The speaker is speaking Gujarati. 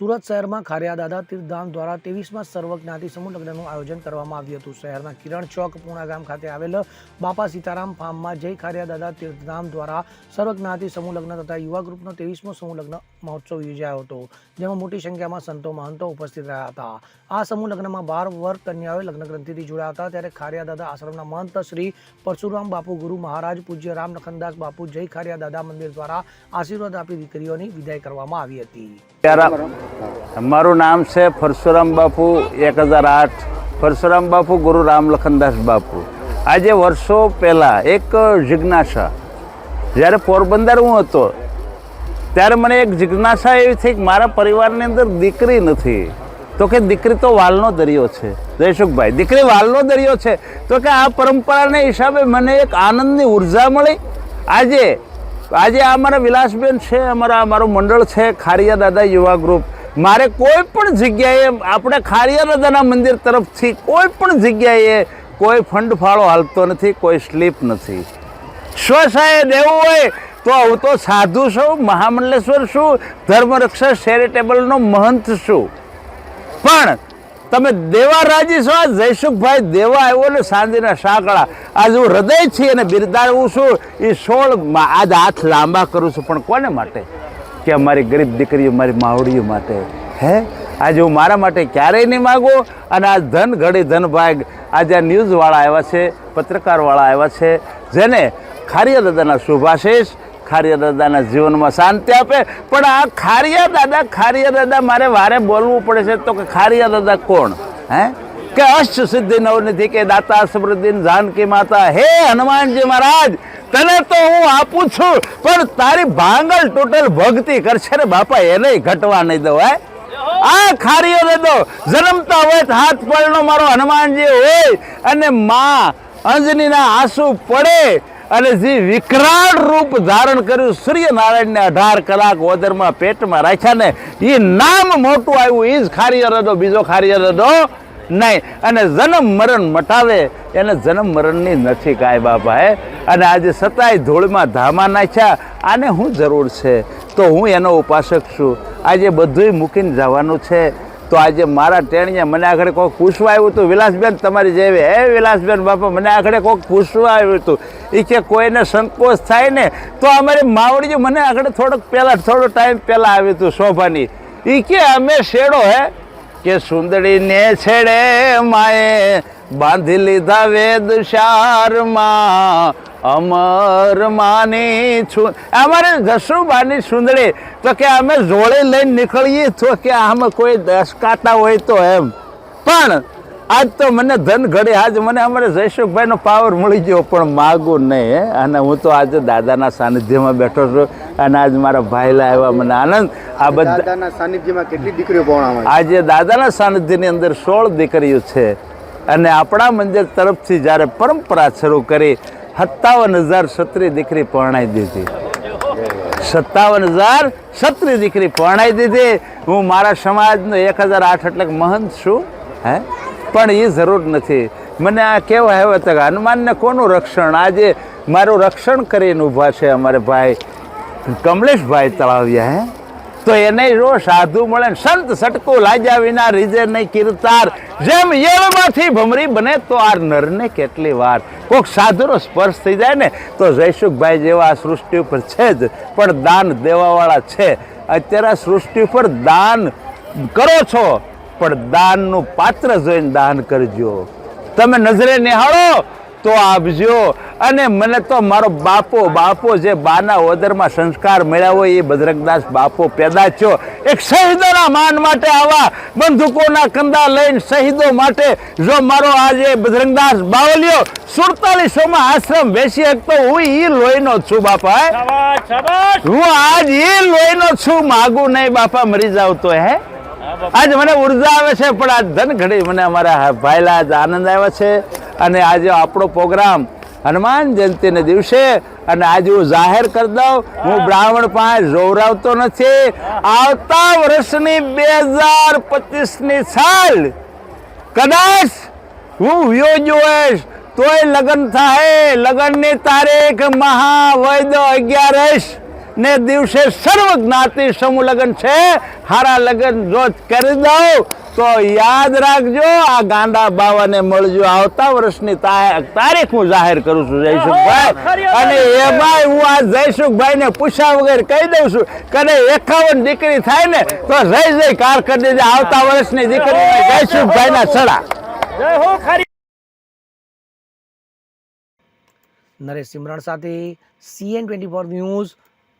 સુરત શહેરમાં ખારિયાદાદા તીર્થધામ દ્વારા ત્રેવીસમાં સર્વજ્ઞાતિ સમૂહ લગ્નનું આયોજન કરવામાં આવ્યું હતું. શહેરના કિરણ ચોક, પૂર્ણા ગામ ખાતે આવેલ બાપા સીતારામ ફાર્મમાં જય ખારિયાદાદા તીર્થધામ દ્વારા સર્વજ્ઞાતિ સમૂહ લગ્ન તથા યુવા ગ્રુપનો ત્રેવીસમો સમૂહ લગ્ન મહોત્સવ યોજાયો હતો, જેમાં મોટી સંખ્યામાં સંતો મહંતો ઉપસ્થિત રહ્યા હતા. આ સમૂહ લગ્નમાં બાર વર કન્યાઓએ લગ્ન ગ્રંથિથી જોડાયા હતા, ત્યારે ખારિયાદાદા આશ્રમના મહંત શ્રી પરશુરામ બાપુ, ગુરુ મહારાજ, પૂજ્ય રામ લખનદાસ બાપુ, જય ખારિયાદાદા મંદિર દ્વારા આશીર્વાદ આપી દીકરીઓની વિદાય કરવામાં આવી હતી. મારું નામ છે પરશુરામ બાપુ, એક હજાર આઠ. પરશુરામ બાપુ, ગુરુ રામ લખનદાસ બાપુ. આજે વર્ષો પહેલાં એક જિજ્ઞાસા. જ્યારે પોરબંદર હું હતો, ત્યારે મને એક જિજ્ઞાસા એવી થઈ કે મારા પરિવારની અંદર દીકરી નથી. તો કે દીકરી તો વાલનો દરિયો છે. જયસુખભાઈ દીકરી વાલનો દરિયો છે. તો કે આ પરંપરાને હિસાબે મને એક આનંદની ઊર્જા મળી. આજે આજે આ અમારા વિલાસબેન છે, અમારા, અમારું મંડળ છે, ખારિયા દાદા યુવા ગ્રુપ. મારે કોઈ પણ જગ્યાએ આપણે ખારિયા મંદિર તરફથી કોઈ પણ જગ્યાએ કોઈ ફંડ ફાળો હાલતો નથી, કોઈ સ્લીપ નથી. સ્વસહાય દેવું હોય તો હું તો સાધુ છું, મહામંડલેશ્વર છું, ધર્મરક્ષક, ચેરિટેબલનો મહંત છું. પણ તમે દેવા રાજી છો? જયસુખભાઈ દેવા આવ્યો ને સાંજના સાંકળા. આજ હું હૃદયથી અને બિરદાવું છું. એ સોળ આજ હાથ લાંબા કરું છું, પણ કોને માટે? કે અમારી ગરીબ દીકરીઓ મારી માવડીઓ માટે. હે? આજે હું મારા માટે ક્યારેય નહીં માગું? અને આ ધન ઘડી ધન ભાગ આજે આ ન્યૂઝવાળા આવ્યા છે, પત્રકારવાળા આવ્યા છે, જેને ખારિયા દાદાના શુભાશીષ ખારિયા દાદાના જીવનમાં શાંતિ આપે. પણ આ ખારિયા દાદા ખારિયા દાદા મારે વારે બોલવું પડે છે તો કે ખારિયા દાદા કોણ? હે? કે અષ્ટ સિદ્ધિ નવનિધિ કે દાતા સમૃદ્ધિ જાનકી માતા. હે હનુમાનજી મહારાજ તને તો હું આપું છું, પણ તારી ભાંગલ ટોટલ ભક્તિ કરશે ને બાપા, એને ઘટવા નહીં દો હે? આ ખારીઓ દો. જન્મતા હોય હાથ પડનો મારો હનુમાનજી હોય, અને માં અંજનીના આંસુ પડે, અને જે વિકરાળ રૂપ ધારણ કર્યું, સૂર્યનારાયણને અઢાર કલાક ઓદરમાં પેટમાં રાખ્યા ને એ નામ મોટું આવ્યું એ જ ખારી રદો બીજો ખારી રદો નહીં. અને જન્મ મરણ મટાવે એને જન્મ મરણની નથી કાંઈ બાપા હે અને આજે સતાય ધૂળમાં ધામા નાખ્યા. આને હું જરૂર છે? તો હું એનો ઉપાસક છું. આજે બધુંય મૂકીને જવાનું છે. તો આજે મારા ટેણીએ મને આગળ કોઈક પૂછવા આવ્યું હતું, વિલાસબેન, તમારી જેવી, હે વિલાસબેન બાપા, મને આગળ કોઈક પૂછવા આવ્યું હતું. એ કે કોઈને સંકોચ થાય ને, તો અમારી માવડીઓ મને આગળ થોડોક પહેલાં, થોડો ટાઈમ પહેલાં આવ્યું હતું શોભાની. એ કે, અમે શેડો, હે? કે સુંદરીને છેડે માએ બાંધી લીધા વેદ શારમાં. અમર માની છું. અમારે જસુબાની સુંદરી, તો કે અમે જોડે લઈને નીકળીએ તો કે આમાં કોઈ દસ કાંટા હોય તો એમ. પણ આજ તો મને ધન ઘડે. આજ મને અમારે જયસુખભાઈનો પાવર મળી ગયો પણ માગું નહીં અને હું તો આજે દાદાના સાનિધ્યમાં બેઠો છું અને આજ મારા ભાઈલા આવ્યા મને આનંદ. આ બધા સાનિધ્યમાં કેટલી દીકરીઓ પહોંચવામાં આજે દાદાના સાનિધ્યની અંદર સોળ દીકરીઓ છે. અને આપણા મંદિર તરફથી જ્યારે પરંપરા શરૂ કરી સત્તાવન હજાર સત્રી દીકરી પરણાઈ દીધી. સત્તાવન હજાર સત્રી દીકરી પરણાઈ દીધી. હું મારા સમાજનો એક હજાર આઠ એટલે મહંત છું હે. પણ એ જરૂર નથી. મને આ કેવા હવે તક હનુમાનને કોનું રક્ષણ? આજે મારું રક્ષણ કરીને ઊભા છે અમારે ભાઈ કમલેશભાઈ તળાવ્યા, હે? તો એને જો સાધુ મળે સંત સટકું લાજ્યા વિના રીજે નહીં કીર્તાર. જેમ યેળમાંથી ભમરી બને તો આ નરને કેટલી વાર. કોઈક સાધુનો સ્પર્શ થઈ જાય ને તો જયસુખભાઈ જેવા સૃષ્ટિ ઉપર છે જ, પણ દાન દેવાવાળા છે. અત્યારે સૃષ્ટિ ઉપર દાન કરો છો. પણ દાનનું પાત્ર જોઈને દાન કરજો. તમે નજરે નિહાળો તો આપજો. અને મને તો મારો બાપો બાપો જે બાના ઓદરમાં સંસ્કાર મળ્યા હોય એ બજરંગદાસ બાપો પેદા થયો. એક શહીદોના માન માટે આવા બંદૂકોના કંદા લઈને શહીદો માટે જો મારો આજે બજરંગદાસ બાવલિયો સુડતાલીસોમાં આશ્રમ બેસી શકતો હું એ લોહીનો છું બાપા હું આજ એ લોહીનો છું માગું નહીં બાપા મરી જાવ તો હે? આજ મને ઊર્જા આવે છે, પણ આ ધન ઘડી મને અમારા ભાઈલા આજ આનંદ આવ્યો છે. અને આજે આપણો પ્રોગ્રામ હનુમાન જયંતિને દિવસે, અને આજે હું જાહેર કરી દઉં, હું બ્રાહ્મણ પાસે જોવરાવતો નથી. આવતા વર્ષની બે હજાર પચીસની સાલ, કદાચ હું યોજો જોઈશ તોય લગ્ન થાય. લગ્નની તારીખ મહાવૈદ અગિયારસ. ને દિવસે સર્વ જ્ઞાતિ સમૂહ લગ્ન છે. હારા લગ્ન જો કરી દઉં તો યાદ રાખજો આ ગાંડા બાવાને મળજો. આવતા વર્ષની તારીખ હું જાહેર કરું છું જયસુખભાઈ. અને એમાં હું આ જયસુખભાઈ ને પૂછ્યા વગર કહી દઉં છું કે એકાવન દીકરી થાય ને તો જય જય કાર કરી દેજે. આવતા વર્ષની દીકરી જયસુખભાઈ ના સડા. નરેશ સિમરણ સાથે CN twenty four news